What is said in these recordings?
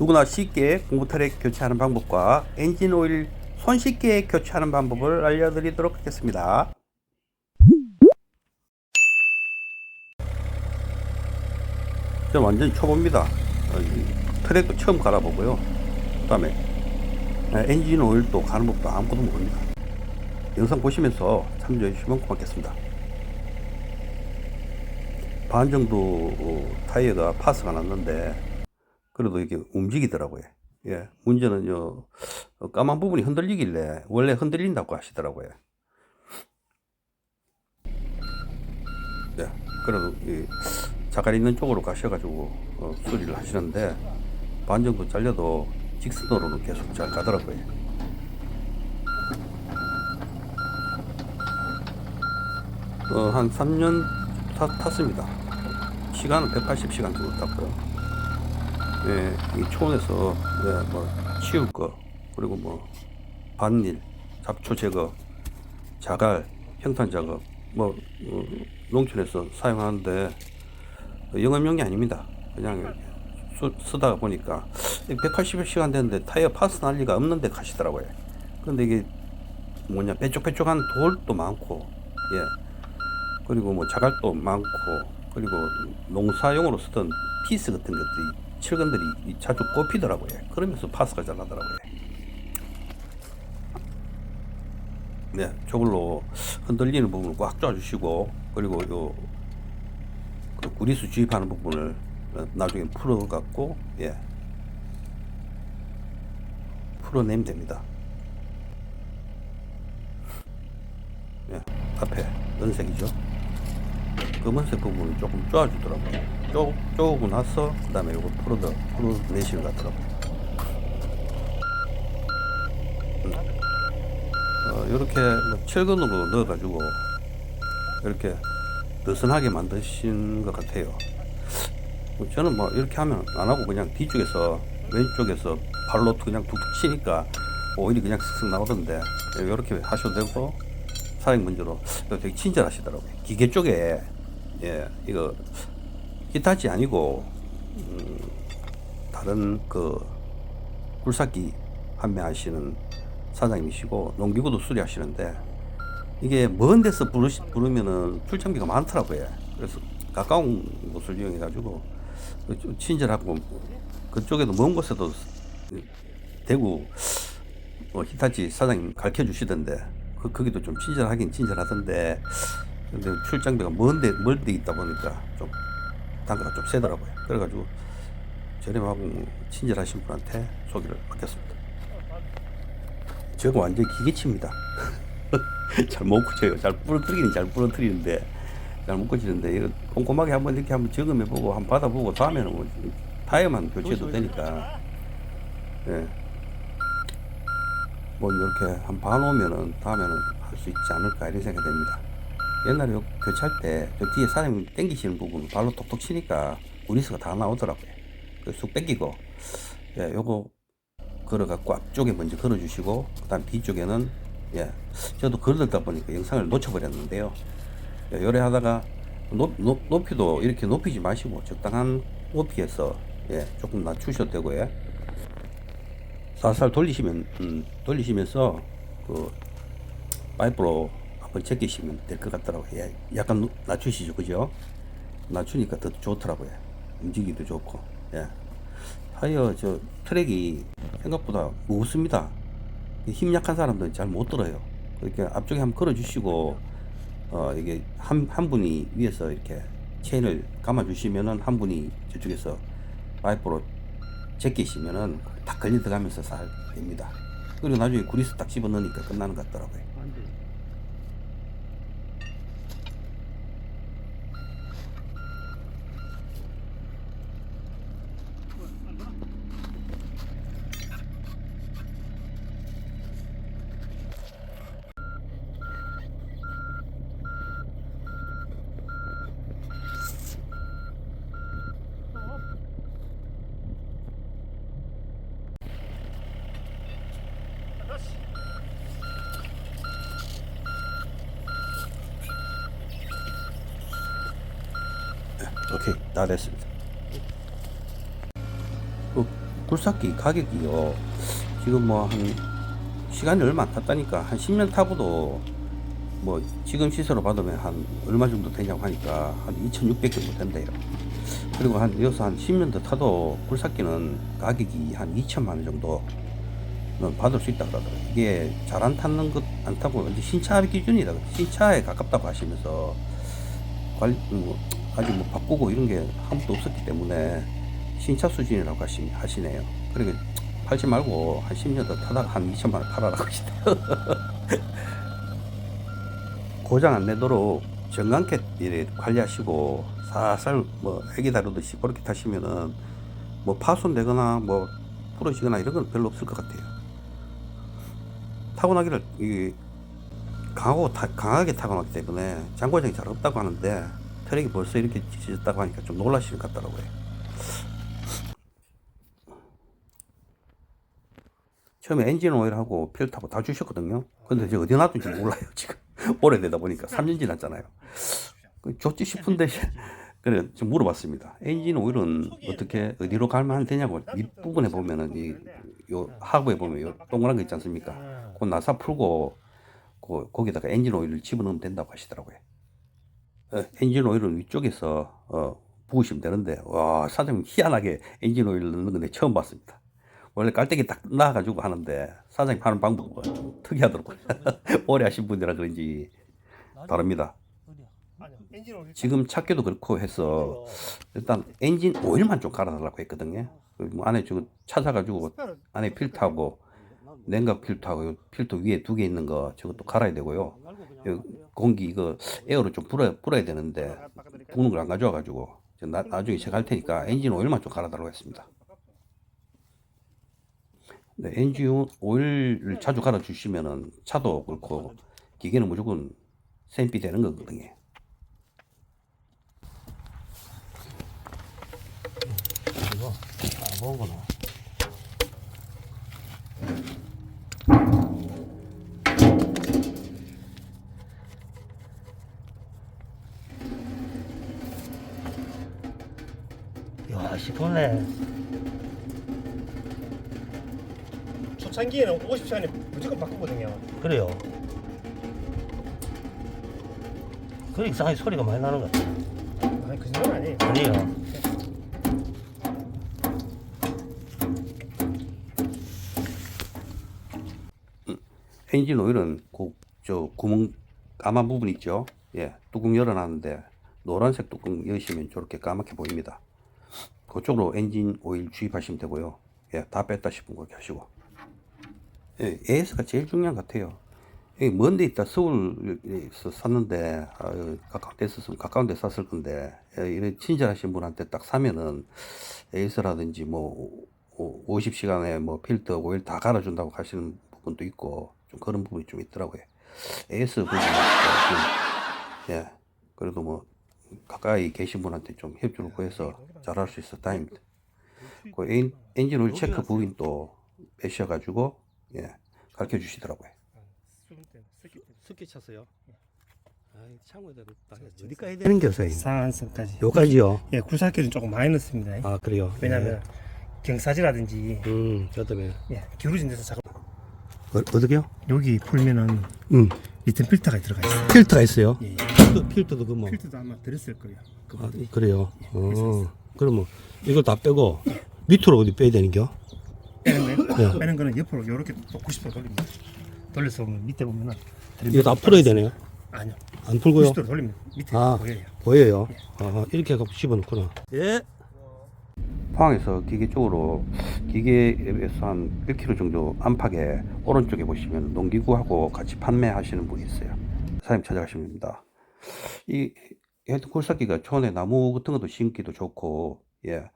누구나 쉽게 공구 트랙 교체하는 방법과 엔진 오일 손쉽게 교체하는 방법을 알려드리도록 하겠습니다. 저 완전히 초보입니다. 어, 이 트랙도 처음 갈아보고요. 그 다음에 엔진 오일도 가는 법도 아무것도 모릅니다. 영상 보시면서 참조해 주시면 고맙겠습니다. 반 정도 어, 타이어가 파스가 났는데 그래도 이게 움직이더라고요. 예, 문제는요 어, 까만 부분이 흔들리길래 원래 흔들린다고 하시더라고요. 네, 그래도 이 자갈 있는 쪽으로 가셔가지고 어, 수리를 하시는데 반 정도 잘려도 직선으로는 계속 잘 가더라고요. 어, 한 3년 타, 탔습니다. 시간은 180시간 정도 탔고요. 예, 이 초원에서 예, 뭐 치울 거 그리고 뭐 밭일, 잡초 제거, 자갈, 평탄 작업 뭐 어, 농촌에서 사용하는데 영업용이 아닙니다. 그냥 이렇게 쓰, 쓰다가 보니까 180시간 됐는데 타이어 파스 날 리가 없는데 가시더라고요. 근데 이게 뭐냐 빼쪽빼쪽한 돌도 많고 예 그리고 뭐 자갈도 많고 그리고 농사용으로 쓰던 피스 같은 것들이 철근들이 이 자주 꼽히더라고요. 그러면서 파스가 잘 나더라고요. 네, 저걸로 흔들리는 부분을 꽉 조아주시고 그리고 요 그 구리수 주입하는 부분을 어, 나중에 풀어갖고 예 풀어내면 됩니다. 예, 앞에 은색이죠. 검은색 부분을 조금 쪼아주더라고요. 쪼, 쪼고 나서 그 다음에 이걸 풀어더 풀어내시는 것 같더라고요. 음. 어, 이렇게 뭐 철근으로 넣어가지고 이렇게 느슨하게 만드신 것 같아요. 뭐 저는 뭐 이렇게 하면 안 하고 그냥 뒤쪽에서 왼쪽에서 발로 그냥 툭툭 치니까 오일이 그냥 쓱쓱 나오던데 이렇게 하셔도 되고 사용 문제로 되게 친절하시더라고요. 기계 쪽에 예 이거 히타치 아니고 음, 다른 그 굴삭기 판매하시는 사장님이시고 농기구도 수리하시는데 이게 먼 데서 부르시, 부르면은 출장비가 많더라고요. 그래서 가까운 곳을 이용해 가지고 좀 친절하고 그쪽에도 먼 곳에도 대구 뭐 히타치 사장님 가르쳐 주시던데 그 거기도 좀 친절하긴 친절하던데 근데 출장비가 먼데 멀데 있다 보니까 좀 단가가 좀 세더라고요. 그래가지고 저렴하고 친절하신 분한테 소개를 받겠습니다. 저거 완전 기계치입니다. 잘 못 고쳐요. 잘 부러뜨리긴 잘 부러뜨리는데 잘 못 고치는데 이거 꼼꼼하게 한번 이렇게 한번 점검해보고 한번 받아보고 다음에는 뭐 타이어만 교체해도 되니까 예. 뭐 이렇게 한 반 오면은 다음에는 할 수 있지 않을까 이런 생각이 됩니다. 옛날에 요 교체할 때 저 뒤에 사장님 당기시는 부분 발로 톡톡 치니까 구리스가 다 나오더라고요. 그쑥 뺏기고 예, 요거 걸어갖고 앞쪽에 먼저 걸어주시고 그다음 뒤쪽에는 예, 저도 걸었다 보니까 영상을 놓쳐버렸는데요. 예, 요래 하다가 높, 높, 높이도 이렇게 높이지 마시고 적당한 높이에서 예, 조금 낮추셔도 되고요. 살살 돌리시면 음, 돌리시면서 그 파이프로 한번 제끼시면 될 것 같더라고요. 예, 약간 누- 낮추시죠, 그죠? 낮추니까 더 좋더라고요. 움직이기도 좋고. 예. 타이어 저 트랙이 생각보다 무겁습니다. 힘 약한 사람들은 잘 못 들어요. 그렇게 앞쪽에 한번 걸어주시고 어 이게 한, 한 분이 위에서 이렇게 체인을 감아 주시면은 한 분이 저쪽에서 파이프로 제끼시면은 딱 걸려 들어가면서 잘 됩니다. 그리고 나중에 구리스 딱 집어 넣으니까 끝나는 것 같더라고요. 오케이 다 됐습니다. 그 굴삭기 가격이요. 지금 뭐 한 시간이 얼마 안 탔다니까 한 10년 타고도 뭐 지금 시세로 받으면 한 얼마 정도 되냐고 하니까 한 2,600 정도 된대요. 그리고 한 여기서 한 10년 더 타도 굴삭기는 가격이 한 2천만 원 정도 는 받을 수 있다 그러더라고요. 이게 잘 안 타는 것 안 타고 이제 신차 기준이다. 신차에 가깝다고 하시면서 관리 뭐 아직 뭐 바꾸고 이런 게 한 번도 없었기 때문에 신차 수준이라고 하시, 하시네요. 그러니까 팔지 말고 한 10년 더 타다가 한 2천만 원 팔아라고 하시다. 고장 안 내도록 정강캐 관리하시고 살살 뭐 애기 다루듯이 그렇게 타시면은 뭐 파손되거나 뭐 부러지거나 이런 건 별로 없을 것 같아요. 타고나기를 이 강하고 타, 강하게 타고났기 때문에 장고장이 잘 없다고 하는데 트랙이 벌써 이렇게 찢어졌다고 하니까 좀 놀라시는 것 같더라고요. 처음에 엔진 오일하고 필터하고 다 주셨거든요. 근데 이제 어디 놔둔지 몰라요, 지금. 오래되다 보니까 3년 지났잖아요. 그 좋지 싶은데, 그래, 좀 물어봤습니다. 엔진 오일은 어떻게, 어디로 갈만 되냐고. 윗부분에 보면은, 이, 요, 하부에 보면 요 동그란 거 있지 않습니까? 그 나사 풀고, 그, 거기다가 엔진 오일을 집어넣으면 된다고 하시더라고요. 어, 엔진 오일은 위쪽에서, 어, 부으시면 되는데, 와, 사장님 희한하게 엔진 오일을 넣는 건데 처음 봤습니다. 원래 깔때기 딱 나가지고 하는데 사장님 하는 방법은 좀 특이하더라고요. 오래 하신 분이라 그런지 다릅니다. 오일 지금 찾기도 그렇고 해서 일단 엔진 오일만 좀 갈아달라고 했거든요. 그뭐 안에 저 찾아가지고 안에 필터하고 냉각 필터하고 요 필터 위에 두 개 있는 거 저것도 갈아야 되고요. 요 공기 이거 에어로 좀 불어야, 불어야 되는데 부는 걸 안 가져와 가지고 저 나, 나중에 제가 할 테니까 엔진 오일만 좀 갈아달라고 했습니다. 네, 엔진 오일을 자주 갈아주시면은 차도 그렇고 기계는 무조건 샘비 되는 거거든요. 이거 안 먹은구나 야 시원해 초창기에는 50시간에 무조건 바꾸거든요 그래요. 그 이상하게 소리가 많이 나는 것 같아요. 아니 그 정도는 아니에요 아니에요. 엔진 오일은 그, 저 구멍 까만 부분 있죠. 예, 뚜껑 열어놨는데 노란색 뚜껑 여시면 저렇게 까맣게 보입니다. 그쪽으로 엔진 오일 주입하시면 되고요. 예, 다 뺐다 싶은 거 하시고. 예, AS가 제일 중요한 것 같아요. 여기 먼데 있다 서울에서 샀는데 아, 가까운 데 있었으면 가까운 데 샀을 건데 예, 이런 친절하신 분한테 딱 사면은 AS라든지 뭐 50시간에 뭐 필터 오일 다 갈아준다고 하시는 부분도 있고 좀 그런 부분이 좀 있더라고요. AS 부분이 좀, 예 그래도 뭐 가까이 계신 분한테 좀 협조를 구해서 잘할 수 있어 다행입니다. 그 엔, 엔진 오일 체크 부분도 빼셔가지고 예 가르쳐 주시더라고요. 습기 찼어요. 아, 창고에다 어디까지 되는 게요, 선생님? 상한선까지 요까지요. 예 굴삭기는 조금 많이 넣습니다 아, 그래요. 왜냐면 경사지라든지 네. 음, 저 때문에. 예, 기울어진 데서 작업 어, 어떻게요? 여기 풀면은 음, 리튼 필터가 들어가 있어요 필터가 있어요. 예, 예. 필터, 필터도 그 뭐. 필터도 아마 들었을 거예요 그 아, 그래요. 어, 그러면 이거 다 빼고 밑으로 어디 빼야 되는겨? 빼는 거 예. 빼는 거는 옆으로 이렇게 또 90도 돌립니다 돌려서 보면 밑에 보면은 이거 다 풀어야 되네요. 아니요 안 풀고요. 90도로 돌리면 밑에 아. 보여요 보여요. 아, 이렇게 해서 집어넣구나. 예. 포항에서 기계 쪽으로 기계에서 한 1km 정도 안팎에 오른쪽에 보시면 농기구하고 같이 판매하시는 분이 있어요. 사장님 찾아가시면 됩니다. 이 굴삭기가 촌에 나무 같은 것도 심기도 좋고 예,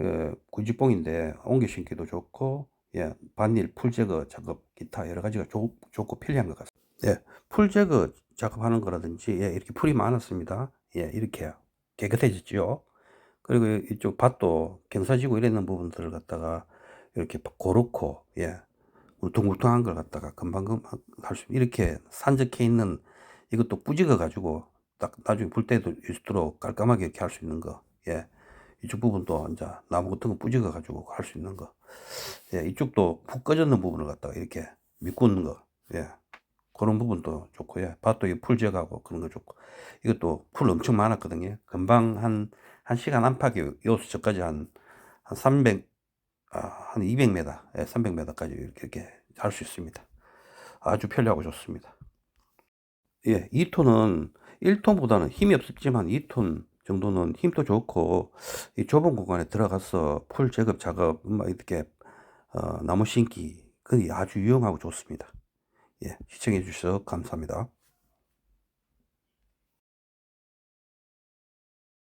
예 구지뽕인데 옮겨 심기도 좋고 예 반일 풀 제거 작업 기타 여러 가지가 좋, 좋고 편리한 것 같습니다. 예, 풀 제거 작업하는 거라든지 예, 이렇게 풀이 많았습니다. 예, 이렇게 깨끗해졌죠. 그리고 이쪽 밭도 경사지고 이랬는 부분들을 갖다가 이렇게 고렇고 예 울퉁불퉁한 걸 갖다가 금방금 할 수 이렇게 산적해 있는 이것도 뿌직어 가지고 딱 나중에 불 때도 있도록 깔끔하게 이렇게 할 수 있는 거 예 이쪽 부분도 이제 나무 같은 거 부직어 가지고 할 수 있는 거. 예, 이쪽도 푹 꺼졌는 부분을 갖다가 이렇게 미꾸는 거. 예. 그런 부분도 좋고, 예. 밭도 이풀 지어가고 그런 거 좋고. 이것도 풀 엄청 많았거든요. 금방 한, 한 시간 안팎에 여기서 저까지 한, 한 300, 아, 한 200m, 예, 300m까지 이렇게, 이렇게 할 수 있습니다. 아주 편리하고 좋습니다. 예, 2톤은 1톤보다는 힘이 없었지만 2톤 정도는 힘도 좋고 이 좁은 공간에 들어가서 풀 제거 작업 막 이렇게 어, 나무 심기 그 아주 유용하고 좋습니다. 예, 시청해 주셔서 감사합니다.